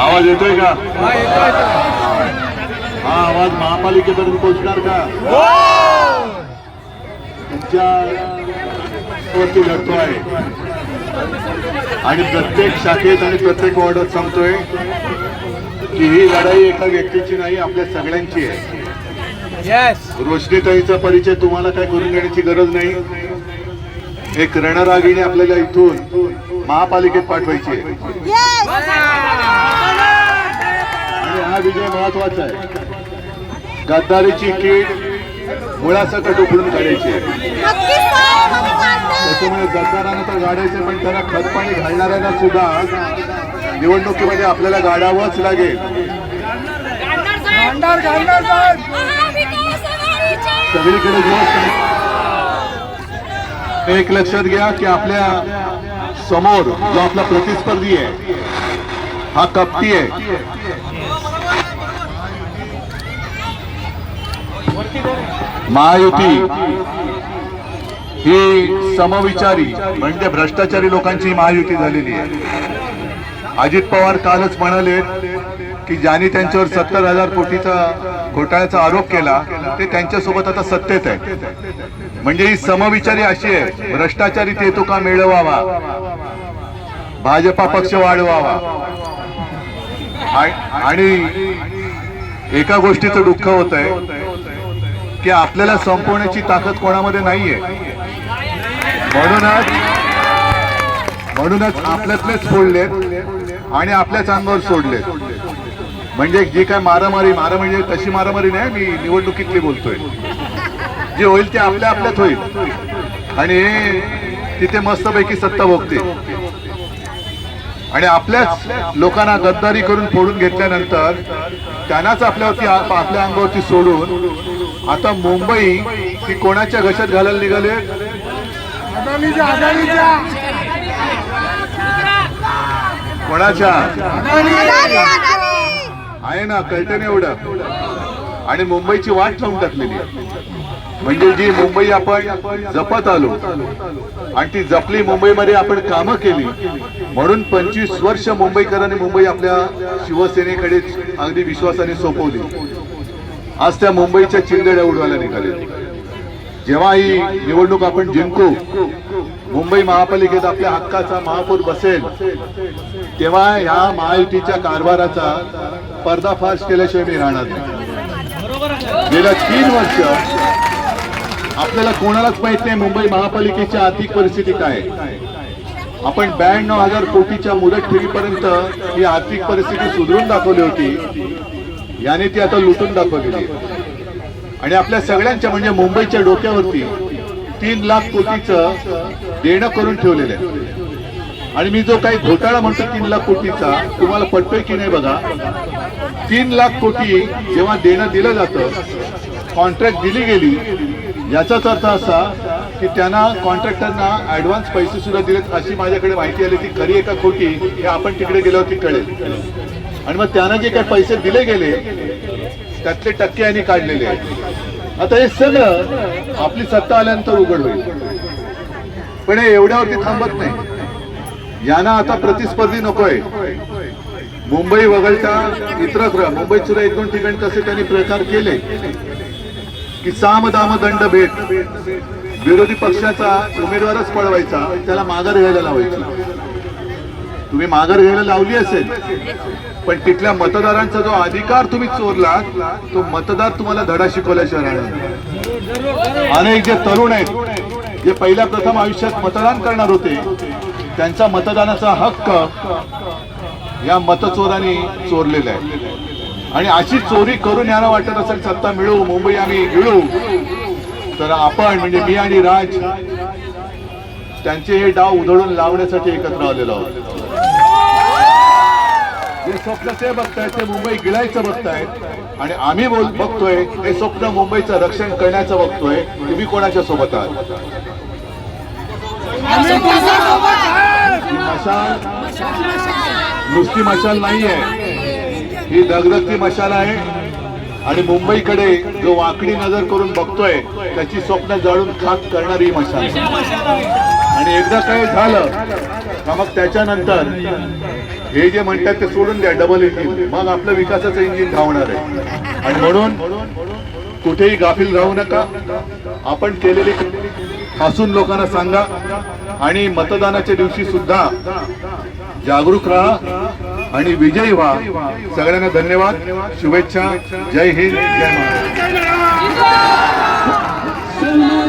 आवाज येतोय का? हा आवाज महापालिकेपर्यंत पोहोचणार का? तुमच्या वरती लढतो आहे आणि प्रत्येक शाखेत आणि प्रत्येक वॉर्डात सांगतोय की ही लढाई एका व्यक्तीची नाही आपल्या सगळ्यांची आहे. रोशनीताईचा परिचय तुम्हाला काय करून घेण्याची गरज नाही? एक रणरागिणी आपल्याला इथून महापालिकेत पाठवायची आहे. आणि हा विजय महत्त्वाचा आहे. गद्दारीची कीड मुळासकट उखडून काढायची आहे. त्याच्यामुळे गद्दारांना तर गाडायचे पण त्याला खतपाणी घालणाऱ्यांना सुद्धा निवडणुकीमध्ये आपल्याला गाडावंच लागेल. सगळीकडे एक लक्षात घ्या की आपल्यासमोर जो आपला प्रतिस्पर्धी आहे हा कपटी आहे. महायुती ही समविचारी म्हणजे भ्रष्टाचारी लोकांची महायुती झालेली आहे. अजित पवार कालच म्हणाले की ज्यांनी त्यांच्यावर सत्तर हजार कोटीचा घोटाळ्याचा आरोप केला ते त्यांच्यासोबत आता सत्तेत आहे म्हणजे ही समविचारी अशी आहे भ्रष्टाचारी ते तो का मिळवावा? भाजपा पक्ष वाढवावा. आणि एका गोष्टीचं दुःख होत आहे की आपल्याला संपवण्याची ताकद कोणामध्ये नाहीये. म्हणूनच म्हणूनच आपल्यातलेच फोडलेत आणि आपल्याच अंगावर सोडलेत. म्हणजे जी काय मारामारी मारा म्हणजे तशी मारामारी नाही मी निवडणुकीतली बोलतोय. जे होईल ते आपल्या आपल्यात होईल. आणि तिथे मस्तपैकी सत्ता भोगते. आणि आपल्याच लोकांना गद्दारी करून फोडून घेतल्यानंतर त्यांनाच आपल्यावरती आपल्या अंगावरती सोडून आता मुंबई ही कोणाच्या घशात घालायला निघाले? कोणाच्या? आहे ना कळतं एवढं? आणि मुंबईची वाट लावून टाकलेली म्हणजे जी मुंबई आपण जपत आलो आणि ती जपली मुंबईमध्ये आपण कामं केली म्हणून पंचवीस वर्ष मुंबईकरांनी मुंबई आपल्या शिवसेनेकडे अगदी विश्वासाने सोपवली. आज त्या मुंबईच्या चिंदड्या उडवायला निघाल्या जेव्हा ही निवडणूक आपण जिंकू मुंबई महापालिकेत आपल्या हक्काचा महापौर बसेल तेव्हा ह्या महायुतीच्या कारभाराचा पर्दाफाश केल्याशिवाय मी राहणार नाही. गेल्या तीन वर्ष आपल्याला कोणालाच माहीत नाही मुंबई महापालिकेची आर्थिक परिस्थिती काय आहे. आपण ब्याण्णव हजार कोटीच्या मुदत ठेवीपर्यंत ही आर्थिक परिस्थिती सुधरून दाखवली होती. याने ती आता लुटून दाखवलेली आहे. आणि आपल्या सगळ्यांच्या म्हणजे मुंबईच्या डोक्यावरती तीन लाख कोटीचं देणं करून ठेवलेलं आहे. आणि मी जो काही घोटाळा म्हणतो तीन लाख कोटीचा तुम्हाला पटतोय की नाही बघा? तीन लाख कोटी जेव्हा देणं दिलं जातं कॉन्ट्रॅक्ट दिली गेली याचाच अर्थ असा की त्यांना कॉन्ट्रॅक्टरना ऍडव्हान्स पैसे सुद्धा दिलेत अशी माझ्याकडे माहिती आली ती खरी एका खोटी हे आपण तिकडे गेल्यावरती कळेल. आणि मग त्यांना जे काही पैसे दिले गेले त्यातले टक्के यांनी काढलेले आहेत. आता हे सगळं आपली सत्ता आल्यानंतर उघड होईल. पण हे एवढ्यावरती थांबत नाही. यांना आता प्रतिस्पर्धी नकोय. मुंबई वगळता इतरत्र मुंबईत सुद्धा एक दोन ठिकाणी तसे त्यांनी प्रचार केले. की साम दाम दंड भेट. विरोधी पक्षाचा उमेदवारच पळवायचा त्याला माघार घ्यायला लावायची. तुम्ही माघार घ्यायला लावली असेल. पण तिथल्या मतदारांचा जो अधिकार तुम्ही चोरला तो मतदार तुम्हाला धडा शिकवल्याशिवाय राहणार अनेक जे तरुण आहेत जे पहिल्या प्रथम आयुष्यात मतदान करणार होते त्यांचा मतदानाचा हक्क या मतचोरांनी चोरलेला आहे. आणि अशी चोरी करून यांना वाटत असेल सत्ता मिळू मुंबई आम्ही मिळू तर आपण म्हणजे मी आणि राज त्यांचे हे डाव उधळून लावण्यासाठी एकत्र आलेलो आहोत. स्वप्न ते बघतायत ते मुंबई गिळायचं बघतायत. आणि आम्ही बोल बघतोय हे स्वप्न मुंबईचं रक्षण करण्याचं बघतोय तुम्ही कोणाच्या सोबत आहात? नुसती मशाल नाहीये. ही दगदगती मशाल आहे. आणि मुंबईकडे जो वाकडी नजर करून बघतोय त्याची स्वप्न जाळून खाक करणारी ही मशाल आणि एकदा काय झालं का मग त्याच्यानंतर हे जे म्हणतात ते सोडून द्या डबल इंजिन मग आपलं विकासाचं इंजिन धावणार आहे. आणि म्हणून कुठेही गाफील राहू नका. आपण केलेली हसून लोकांना सांगा. आणि मतदानाच्या दिवशी सुद्धा जागरूक राहा आणि विजयी व्हा. सगळ्यांना धन्यवाद. शुभेच्छा. जय हिंद. जय महाराज